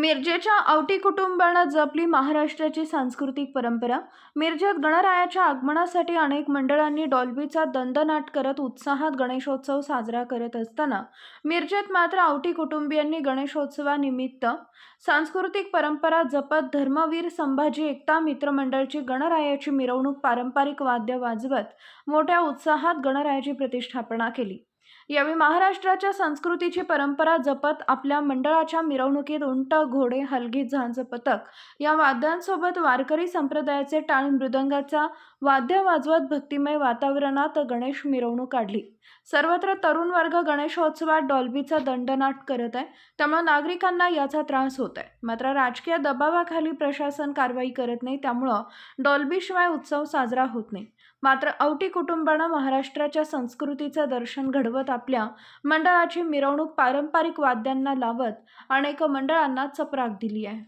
मिरजेच्या आवटी कुटुंबानं जपली महाराष्ट्राची सांस्कृतिक परंपरा. मिरजेत गणरायाच्या आगमनासाठी अनेक मंडळांनी डॉल्बीचा दंदनाट करत उत्साहात गणेशोत्सव साजरा करत असताना मिरजेत मात्र आवटी कुटुंबियांनी गणेशोत्सवानिमित्त सांस्कृतिक परंपरा जपत धर्मवीर संभाजी एकता मित्रमंडळची गणरायाची मिरवणूक पारंपरिक वाद्य वाजवत मोठ्या उत्साहात गणरायाची प्रतिष्ठापना केली. यावेळी महाराष्ट्राच्या संस्कृतीची परंपरा जपत आपल्या मंडळाच्या मिरवणुकीत उंट घोडे हलगी झांज पथक या वाद्यांसोबत वारकरी संप्रदायाचे टाळ मृदंगाचा वाद्य वाजवत भक्तिमय वातावरणात गणेश मिरवणूक काढली. सर्वत्र तरुण वर्ग गणेशोत्सवात डॉल्बीचा दंडनाट करत आहे. त्यामुळे नागरिकांना याचा त्रास होत आहे. मात्र राजकीय दबावाखाली प्रशासन कारवाई करत नाही. त्यामुळं डॉल्बीशिवाय उत्सव साजरा होत नाही. मात्र औटी कुटुंबानं महाराष्ट्राच्या संस्कृतीचं दर्शन घडवत आपल्या मंडळाची मिरवणूक पारंपरिक वाद्यांना लावत अनेक मंडळांना चपराक दिली आहे.